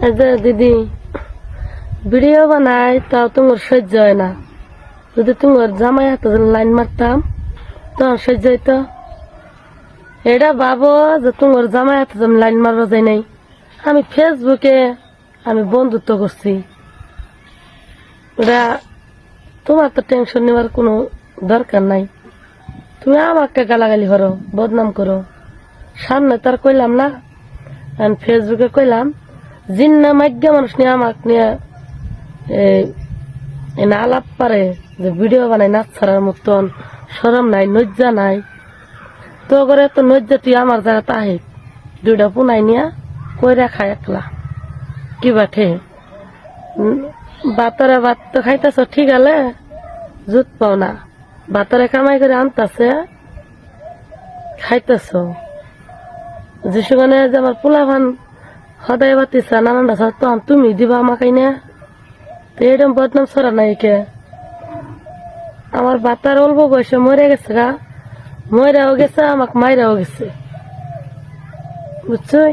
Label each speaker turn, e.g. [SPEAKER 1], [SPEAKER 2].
[SPEAKER 1] দিদি, ভিডিও বানাই, তাও তোমার সহ্য হয় না। যদি তোমার জামাই হাতে লাইন মারতাম, তখন সহ্য হইতো। এটা ভাবো যে তোমার জামাই হাতে লাইন মারবো যাই নাই। আমি ফেসবুকে আমি বন্ধুত্ব করছি। ওটা তোমার তো টেনশন নেওয়ার কোনো দরকার নাই। তুমি আমাকে গালাগালি করো, বদনাম করো। সামনে তার কইলাম না ফেসবুকে কইলাম জিন্না মাগ্য মানুষ নিয়ে আমাক নিয়ে এনে আলাপ পারে যে ভিডিও বানাই নাচ ছাড়ার মতন সরম নাই, নজ্জা নাই। তো করে তো নজ্জা তুই আমার জায়গা তাহে দুইটা পুনাই নিয়া কইরা খায় একলা। কি বাঠে? বাতরে ভাত তো খাইতেছ, ঠিক আছে জুত পাও না। বাতরে কামাই করে আনতাছে, খাইতেছ। যে সেখানে যে আমার পোলাভান সদায় বাতিছে নানান তখন তুমি দিবা আমাকে না তো এরকম বদনাম সরা নাই কে আমার বাতার অল্প বয়সে মরে গেছে গা। মরাও গেছে, আমাকে মাইরাও গেছে। বুঝছই?